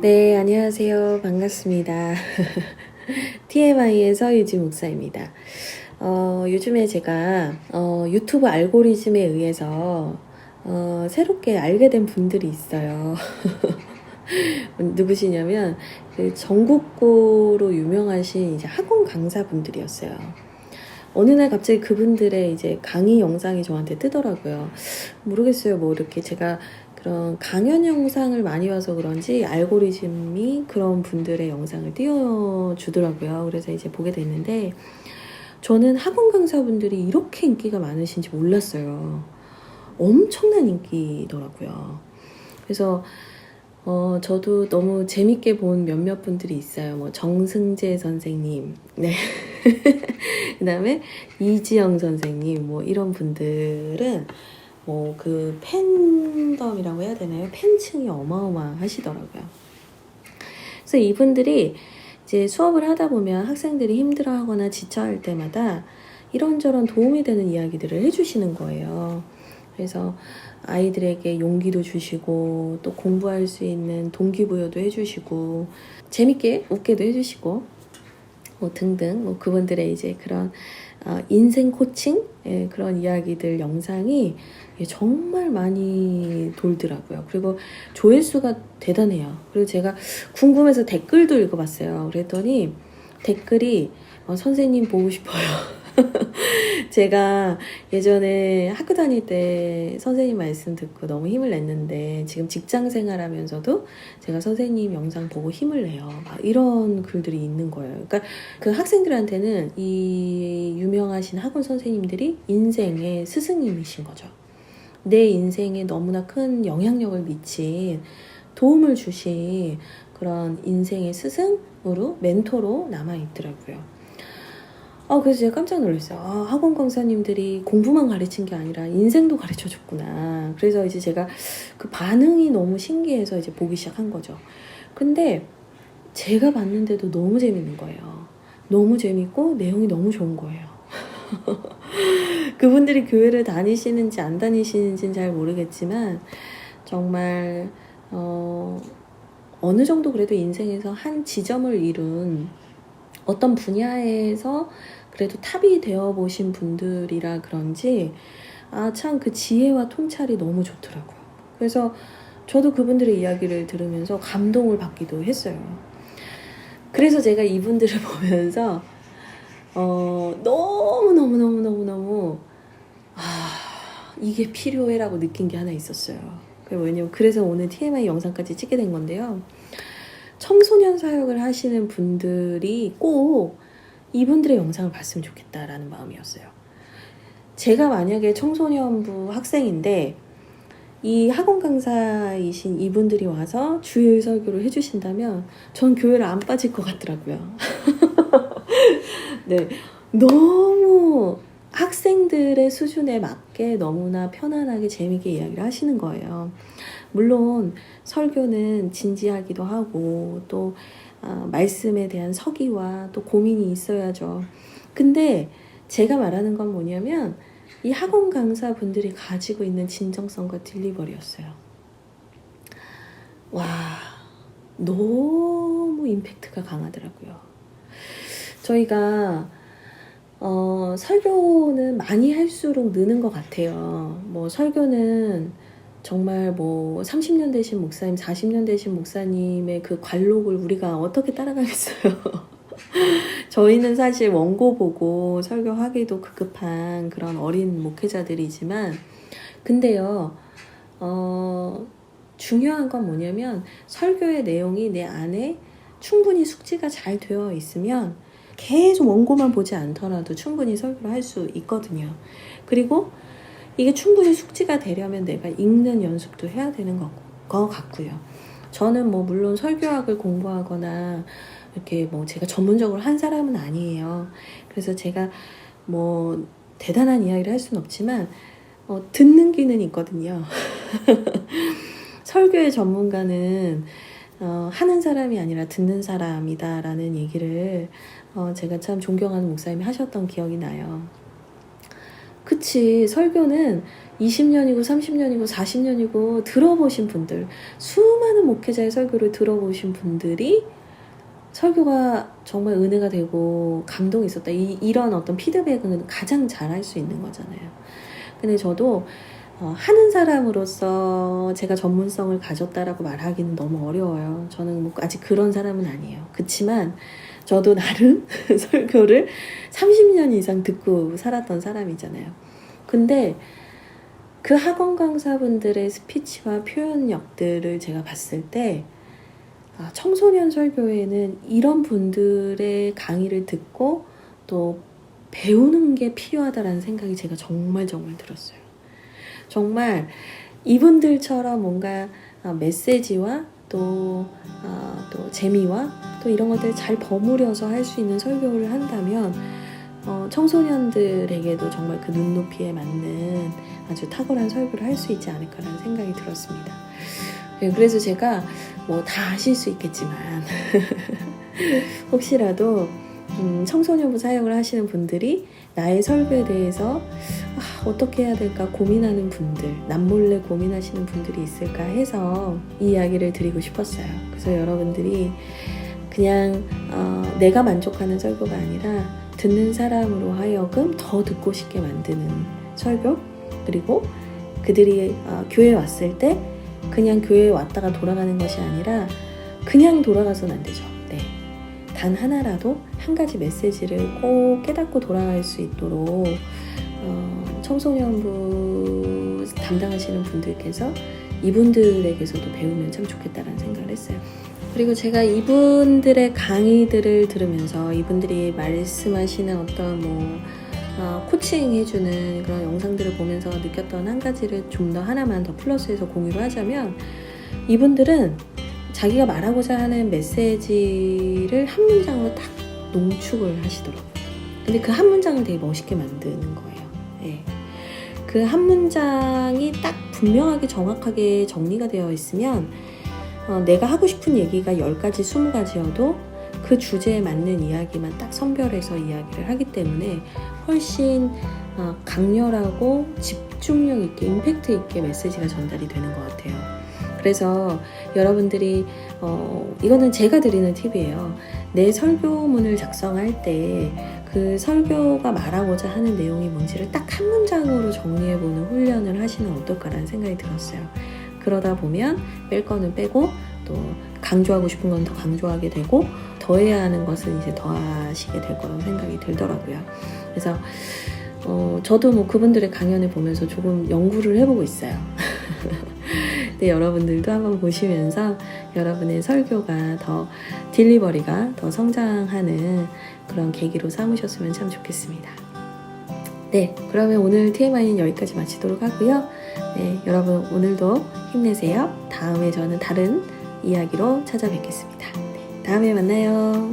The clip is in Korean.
네, 안녕하세요. 반갑습니다. TMI의 서유지 목사입니다. 어, 요즘에 제가 어, 유튜브 알고리즘에 의해서 어, 새롭게 알게 된 분들이 있어요. 누구시냐면 그 전국구로 유명하신 이제 학원 강사분들이었어요. 어느 날 갑자기 그분들의 이제 강의 영상이 저한테 뜨더라고요. 모르겠어요. 뭐 이렇게 제가 그런 강연 영상을 많이 봐서 그런지 알고리즘이 그런 분들의 영상을 띄워주더라고요. 그래서 이제 보게 됐는데 저는 학원 강사분들이 이렇게 인기가 많으신지 몰랐어요. 엄청난 인기더라고요. 그래서 어, 저도 너무 재밌게 본 몇몇 분들이 있어요. 뭐 정승재 선생님, 네. 그 다음에 이지영 선생님, 뭐 이런 분들은 뭐 그 팬덤이라고 해야 되나요? 팬층이 어마어마하시더라고요. 그래서 이분들이 이제 수업을 하다 보면 학생들이 힘들어하거나 지쳐할 때마다 이런저런 도움이 되는 이야기들을 해주시는 거예요. 그래서 아이들에게 용기도 주시고 또 공부할 수 있는 동기부여도 해주시고 재밌게 웃게도 해주시고 뭐 등등 뭐 그분들의 이제 그런 어, 인생 코칭 예, 그런 이야기들 영상이 예, 정말 많이 돌더라고요. 그리고 조회수가 대단해요. 그리고 제가 궁금해서 댓글도 읽어봤어요. 그랬더니 댓글이 어, 선생님 보고 싶어요. 제가 예전에 학교 다닐 때 선생님 말씀 듣고 너무 힘을 냈는데 지금 직장 생활하면서도 제가 선생님 영상 보고 힘을 내요. 막 이런 글들이 있는 거예요. 그러니까 그 학생들한테는 이 유명하신 학원 선생님들이 인생의 스승님이신 거죠. 내 인생에 너무나 큰 영향력을 미친 도움을 주신 그런 인생의 스승으로 멘토로 남아 있더라고요. 아, 그래서 제가 깜짝 놀랐어요. 아, 학원 강사님들이 공부만 가르친 게 아니라 인생도 가르쳐 줬구나. 그래서 이제 제가 그 반응이 너무 신기해서 이제 보기 시작한 거죠. 근데 제가 봤는데도 너무 재밌는 거예요. 너무 재밌고 내용이 너무 좋은 거예요. 그분들이 교회를 다니시는지 안 다니시는지는 잘 모르겠지만 정말 어, 어느 정도 그래도 인생에서 한 지점을 이룬 어떤 분야에서 그래도 탑이 되어 보신 분들이라 그런지 아 참 그 지혜와 통찰이 너무 좋더라고요. 그래서 저도 그분들의 이야기를 들으면서 감동을 받기도 했어요. 그래서 제가 이분들을 보면서 어, 너무 너무 너무 너무 너무 아 이게 필요해라고 느낀 게 하나 있었어요. 왜냐면 그래서 오늘 TMI 영상까지 찍게 된 건데요. 청소년 사역을 하시는 분들이 꼭 이분들의 영상을 봤으면 좋겠다라는 마음이었어요. 제가 만약에 청소년부 학생인데 이 학원 강사이신 이분들이 와서 주일 설교를 해주신다면 전 교회를 안 빠질 것 같더라고요. 네, 너무 학생들의 수준에 맞게 너무나 편안하게 재미있게 이야기를 하시는 거예요. 물론 설교는 진지하기도 하고 또 어, 말씀에 대한 서기와 또 고민이 있어야죠. 근데 제가 말하는 건 뭐냐면 이 학원 강사 분들이 가지고 있는 진정성과 딜리버리였어요. 와, 너무 임팩트가 강하더라고요. 저희가 어, 설교는 많이 할수록 느는 것 같아요. 뭐 설교는 정말 뭐 30년 되신 목사님, 40년 되신 목사님의 그 관록을 우리가 어떻게 따라가겠어요? 저희는 사실 원고 보고 설교하기도 급급한 그런 어린 목회자들이지만, 근데요, 어, 중요한 건 뭐냐면 설교의 내용이 내 안에 충분히 숙지가 잘 되어 있으면 계속 원고만 보지 않더라도 충분히 설교를 할 수 있거든요. 그리고 이게 충분히 숙지가 되려면 내가 읽는 연습도 해야 되는 거, 거 같고요. 저는 뭐 물론 설교학을 공부하거나 이렇게 뭐 제가 전문적으로 한 사람은 아니에요. 그래서 제가 뭐 대단한 이야기를 할 수는 없지만 어, 듣는 귀는 있거든요. 설교의 전문가는 어, 하는 사람이 아니라 듣는 사람이다라는 얘기를 어, 제가 참 존경하는 목사님이 하셨던 기억이 나요. 그치 설교는 20년이고 30년이고 40년이고 들어보신 분들, 수많은 목회자의 설교를 들어보신 분들이 설교가 정말 은혜가 되고 감동이 있었다. 이, 이런 어떤 피드백은 가장 잘 할 수 있는 거잖아요. 근데 저도 어, 하는 사람으로서 제가 전문성을 가졌다라고 말하기는 너무 어려워요. 저는 뭐 아직 그런 사람은 아니에요. 그치만 저도 나름 설교를 30년 이상 듣고 살았던 사람이잖아요. 근데 그 학원 강사분들의 스피치와 표현력들을 제가 봤을 때 아, 청소년 설교에는 이런 분들의 강의를 듣고 또 배우는 게 필요하다라는 생각이 제가 정말 정말 들었어요. 정말 이분들처럼 뭔가 아, 메시지와 또, 아, 또 재미와 또 이런 것들을 잘 버무려서 할 수 있는 설교를 한다면 어, 청소년들에게도 정말 그 눈높이에 맞는 아주 탁월한 설교를 할 수 있지 않을까라는 생각이 들었습니다. 네, 그래서 제가 뭐다 하실 수 있겠지만 혹시라도 음, 청소년부 사역을 하시는 분들이 나의 설교에 대해서 아, 어떻게 해야 될까 고민하는 분들, 남몰래 고민하시는 분들이 있을까 해서 이 이야기를 드리고 싶었어요. 그래서 여러분들이 그냥 어, 내가 만족하는 설교가 아니라 듣는 사람으로 하여금 더 듣고 싶게 만드는 설교 그리고 그들이 어, 교회에 왔을 때 그냥 교회에 왔다가 돌아가는 것이 아니라 그냥 돌아가서는 안 되죠. 네. 단 하나라도 한 가지 메시지를 꼭 깨닫고 돌아갈 수 있도록 어, 청소년부 담당하시는 분들께서 이분들에게서도 배우면 참 좋겠다라는 생각을 했어요. 그리고 제가 이분들의 강의들을 들으면서 이분들이 말씀하시는 어떤 뭐 어, 코칭 해주는 그런 영상들을 보면서 느꼈던 한 가지를 좀 더 하나만 더 플러스해서 공유를 하자면 이분들은 자기가 말하고자 하는 메시지를 한 문장으로 딱 농축을 하시더라고요. 근데 그 한 문장을 되게 멋있게 만드는 거예요. 예. 그한 문장이 딱 분명하게 정확하게 정리가 되어 있으면 어, 내가 하고 싶은 얘기가 10가지, 20가지여도 그 주제에 맞는 이야기만 딱 선별해서 이야기를 하기 때문에 훨씬 어, 강렬하고 집중력 있게, 임팩트 있게 메시지가 전달이 되는 것 같아요. 그래서 여러분들이 어, 이거는 제가 드리는 팁이에요. 내 설교문을 작성할 때 그 설교가 말하고자 하는 내용이 뭔지를 딱 한 문장으로 정리해보는 훈련을 하시면 어떨까라는 생각이 들었어요. 그러다 보면 뺄 거는 빼고 또 강조하고 싶은 건 더 강조하게 되고 더해야 하는 것은 이제 더하시게 될 거라고 생각이 들더라고요. 그래서 어, 저도 뭐 그분들의 강연을 보면서 조금 연구를 해보고 있어요. 근데 여러분들도 한번 보시면서 여러분의 설교가 더 딜리버리가 더 성장하는 그런 계기로 삼으셨으면 참 좋겠습니다. 네, 그러면 오늘 TMI는 여기까지 마치도록 하고요. 네, 여러분 오늘도 힘내세요. 다음에 저는 다른 이야기로 찾아뵙겠습니다. 네, 다음에 만나요.